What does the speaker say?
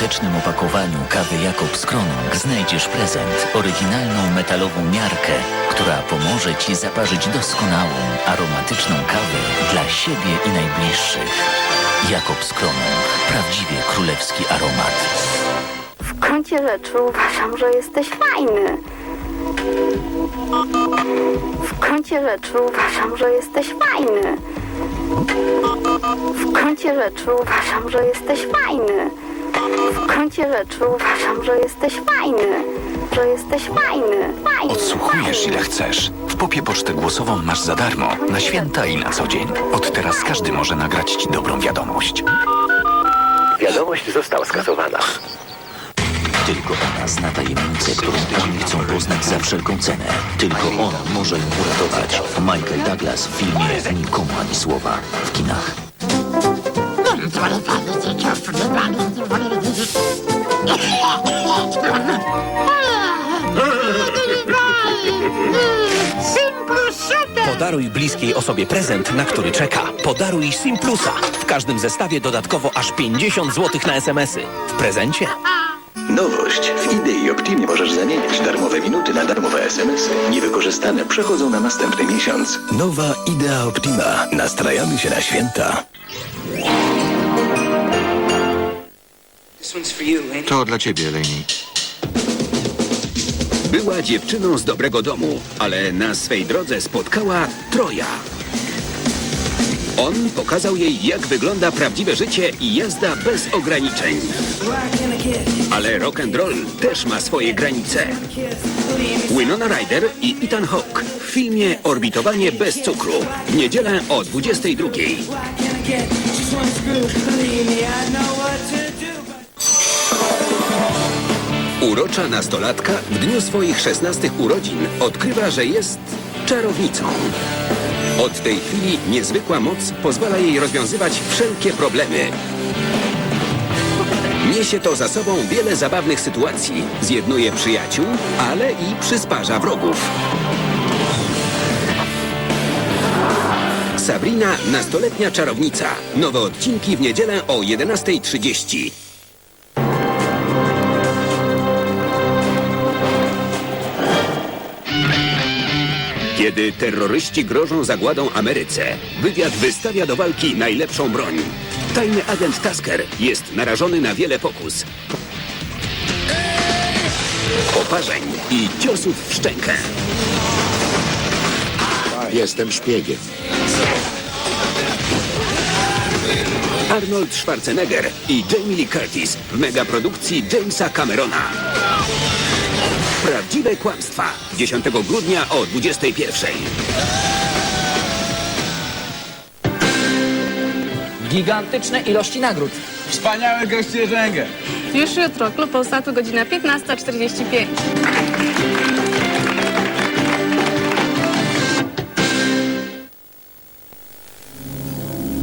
Świątecznym opakowaniu kawy Kronung znajdziesz prezent, oryginalną metalową miarkę, która pomoże Ci zaparzyć doskonałą, aromatyczną kawę dla siebie i najbliższych. Jakobs Kronung. Prawdziwie królewski aromat. W gruncie rzeczy uważam, że jesteś fajny. W gruncie rzeczy uważam, że jesteś fajny. W gruncie rzeczy uważam, że jesteś fajny. W gruncie rzeczy uważam, że jesteś fajny. Że jesteś fajny. Fajny. Odsłuchujesz fajny. ile chcesz. Popie pocztę głosową masz za darmo. Na święta i na co dzień. Od teraz każdy może nagrać ci dobrą wiadomość. Wiadomość została skasowana. Tylko ona zna tajemnicę, którą oni chcą poznać za wszelką cenę. Tylko on może ją uratować. Michael Douglas w filmie Nikomu ani słowa. W kinach. Podaruj bliskiej osobie prezent, na który czeka. Podaruj Simplusa. W każdym zestawie dodatkowo aż 50 zł na SMS-y. W prezencie Nowość. W Idei Optimie możesz zamieniać darmowe minuty na darmowe SMS-y. Niewykorzystane przechodzą na następny miesiąc. Nowa Idea Optima. Nastrajamy się na święta. To dla ciebie, Leni. Była dziewczyną z dobrego domu, ale na swej drodze spotkała Troja. On pokazał jej, jak wygląda prawdziwe życie i jazda bez ograniczeń. Ale rock and roll też ma swoje granice. Winona Ryder i Ethan Hawke w filmie Orbitowanie bez cukru. W niedzielę o 22. Urocza nastolatka w dniu swoich 16 urodzin odkrywa, że jest czarownicą. Od tej chwili niezwykła moc pozwala jej rozwiązywać wszelkie problemy. Niesie to za sobą wiele zabawnych sytuacji, zjednuje przyjaciół, ale i przysparza wrogów. Sabrina, nastoletnia czarownica. Nowe odcinki w niedzielę o 11.30. Kiedy terroryści grożą zagładą Ameryce, wywiad wystawia do walki najlepszą broń. Tajny agent Tasker jest narażony na wiele pokus. Poparzeń i ciosów w szczękę. Jestem szpiegiem. Arnold Schwarzenegger i Jamie Lee Curtis w megaprodukcji Jamesa Camerona. Prawdziwe kłamstwa. 10 grudnia o 21. Gigantyczne ilości nagród. Wspaniałe goście rzęgę. Już jutro, klub Polsatu, godzina 15.45.